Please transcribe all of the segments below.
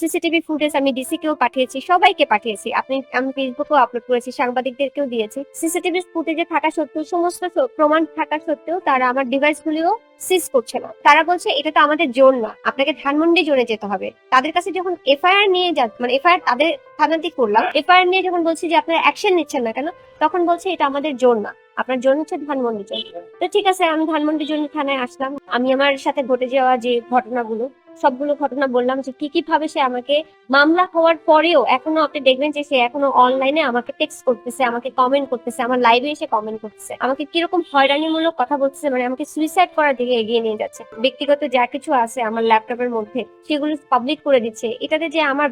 CCTV footage আমি DC কেও পাঠিয়েছি, সবাইকে পাঠিয়েছি। আপনি, আমি ফেসবুকেও আপলোড করেছি, সাংবাদিকদেরকেও দিয়েছি। সিসিটিভি ফুটেজে থাকা সত্ত্বেও, সমস্ত প্রমাণ থাকা সত্ত্বেও তারা আমার ডিভাইস গুলিও সিজ করছে না। তারা বলছে, এটা তো আমাদের জোন না, আপনাকে ধানমন্ডি জোনে যেতে হবে। তাদের কাছে যখন এফআইআর নিয়ে যা মানে এফআইআর তাদের থানাতে করলাম, এফআইআর নিয়ে যখন বলছি যে আপনারা অ্যাকশন নিচ্ছেন না কেন, তখন বলছে, এটা আমাদের জোন না, আপনার জোন হচ্ছে ধানমন্ডি জোন। তো ঠিক আছে, আমি ধানমন্ডি জোন থানায় আসলাম। আমি আমার সাথে ঘটে যাওয়া যে ঘটনাগুলো সবগুলো ঘটনা বললাম যে কি কি ভাবে সে আমাকে মামলা হওয়ার পরেও এখনও আপনি দেখবেন যে সে এখনও অনলাইনে আমাকে টেক্সট করতেছে, আমাকে কমেন্ট করতেছে, আমার লাইভে এসে কমেন্ট করতেছে। আমাকে কীরকম হয়রানিমূলক কথা বলতেছে মানে আমাকে সুইসাইড করার দিকে এগিয়ে নিয়ে যাচ্ছে। ব্যক্তিগত যা কিছু আছে আমার ল্যাপটপের মধ্যে, সেগুলো পাবলিক করে দিচ্ছে। এটাতে যে আমার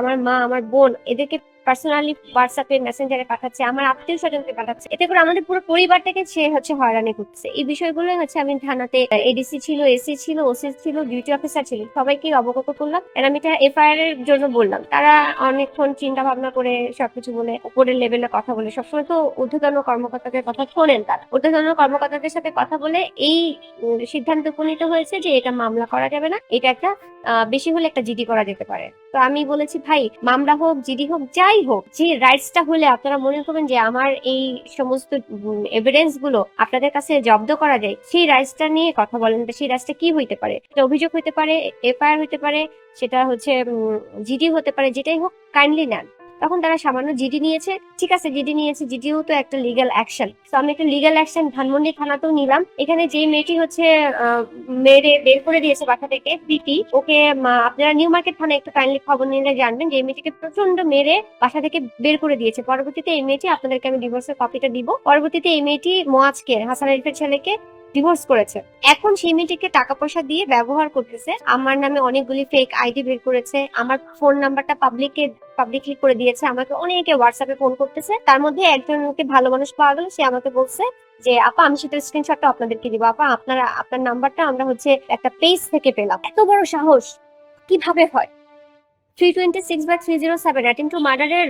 আমার মা, আমার বোন, এদেরকে পার্সোনালি হোয়াটসঅ্যাপে মেসেঞ্জারে পাঠাচ্ছে, আমার আত্মীয় স্বজনকে পাঠাচ্ছে। এতে করে আমাদের পুরো পরিবারটাকে সে হচ্ছে হয়রানি করতেছে। এই বিষয়গুলো হচ্ছে আমি থানাতে এডিসি ছিল এসি ছিল ওসি ছিল ডিউটি অফিসার ছিল, সবাইকে অবগত করলাম। আর আমি এটা এফআইআর এর জন্য বললাম। তারা অনেকক্ষণ চিন্তা ভাবনা করে সবকিছু বলে, উপরের লেভেলে কথা বলে। সবসময় তো ঊর্ধ্বতন কর্মকর্তাদের কথা শোনেন তারা। ঊর্ধ্বতন কর্মকর্তাদের সাথে কথা বলে এই সিদ্ধান্ত উপনীত হয়েছে যে এটা মামলা করা যাবে না। এটা একটা বেশি হলে একটা জিডি করা যেতে পারে। তো আমি বলেছি, ভাই, মামলা হোক, জিডি হোক, যাই হোক, যে রাইটসটা হলে আপনারা মনে করবেন যে আমার এই সমস্ত এভিডেন্সগুলো আপনাদের কাছে জব্দ করা যায়, সেই রাইটসটা নিয়ে কথা বলেন, সেই রাইটসটা কি হইতে পারে? এটা অভিযোগ হইতে পারে, এফআইআর হইতে পারে, সেটা হচ্ছে জিডি হতে পারে, যেটাই হোক কাইন্ডলি নেন। তখন তারা সামান্য জিডি নিয়েছে। ঠিক আছে, জিডি নিয়েছে। জিডিও তো একটা লিগ্যাল অ্যাকশন তো আমি একটা লিগাল অ্যাকশন ধানমন্ডি থানাতেও নিলাম। এখানে যে মেয়েটি হচ্ছে মেরে বের করে দিয়েছে বাসা থেকে প্রীতি ওকে আপনারা নিউ মার্কেট থানায় একটু কাইন্ডলি খবর নিলে জানবেন যে মেয়েটিকে প্রচণ্ড মেরে বাসা থেকে বের করে দিয়েছে। পরবর্তীতে এই মেয়েটি, আপনাদেরকে আমি ডিভোর্সের কপিটা দিব। পরবর্তীতে এই মেয়েটি মোয়াজকে, হাসান আরিফের ছেলেকে ডিভোর্স করেছে। এখন সেই মেয়েটিকে টাকা পয়সা দিয়ে ব্যবহার করতেছে। আমার নামে অনেকগুলি ফেক আইডি বের করেছে। আমার ফোন নাম্বারটা পাবলিকে পাবলিকলি করে দিয়েছে। আমাকে অনেকে হোয়াটসঅ্যাপে ফোন করতেছে। তার মধ্যে একজনকে ভালো মানুষ পাওয়া গেল। সে আমাকে বলছে যে, আপা, আমি সেটার স্ক্রিনশটটা আপনাদেরকে দিব। আপা, আপনারা, আপনার নাম্বারটা আমরা হচ্ছে একটা পেজ থেকে পেলাম। এত বড় সাহস! কীভাবে হয়? Three twenty six by three zero seven attempt to মার্ডারের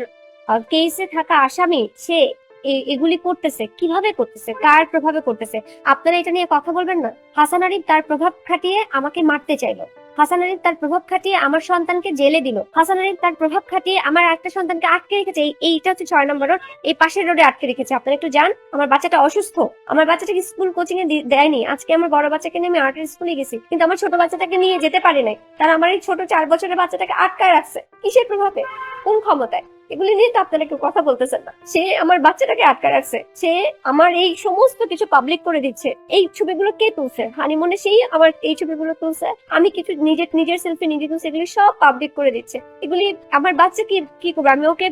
কেসে থাকা আসামি, সে এগুলি করতেছে, কীভাবে করতেছে, কার প্রভাবে করতেছে? আপনারা এটা নিয়ে কথা বলবেন না। হাসান আরিফ তার প্রভাব খাটিয়ে আমাকে মারতে চাইলো। হাসান আরিফ তার প্রভাব খাটিয়ে আমার সন্তানকে জেলে দিল। হাসান আরিফ তার প্রভাব খাটিয়ে আমার একটা সন্তানকে আটকে রেখেছে। এই- এইটা হচ্ছে ছয় নম্বর রোড। এই পাশের রোডে আটকে রেখেছে। আপনারা একটু যান। আমার বাচ্চাটা অসুস্থ। আমার বাচ্চাটাকে স্কুল কোচিং এ দেয়নি। আজকে আমার বড় বাচ্চাকে নিয়ে আমি আর্টের স্কুলে গেছি। কিন্তু আমার ছোট বাচ্চাটাকে নিয়ে যেতে পারি নাই। তারা আমার এই ছোট চার বছরের বাচ্চাটাকে আটকায় রাখছে। কিসের প্রভাবে? কোন ক্ষমতায়? এগুলি নিয়ে তো আপনারা কেউ কথা বলতেছেন না। সে আমার বাচ্চাটাকে আটকায় রাখছে। সে আমার এই সমস্ত কিছু পাবলিক করে দিচ্ছে। এই ছবিগুলো কে তুলছে? হানিমুনে সেই আমার এই ছবিগুলো তুলছে। আমি কিছু নিজের নিজের সেলফি নিজে তুলছে, এগুলি সব পাবলিক করে দিচ্ছে। এগুলি আমার বাচ্চা কি কি করবে? আমি ওকে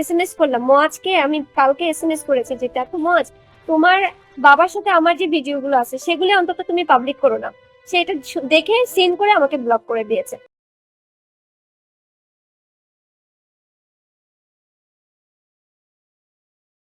এস এম এস করলাম মোয়াজকে আমি কালকে এস এম এস করেছি যে, দেখো মোয়াজ তোমার বাবার সাথে আমার যে ভিডিওগুলো আছে, সেগুলি অন্তত তুমি পাবলিক করো না। সে এটা দেখে সিন করে আমাকে ব্লক করে দিয়েছে।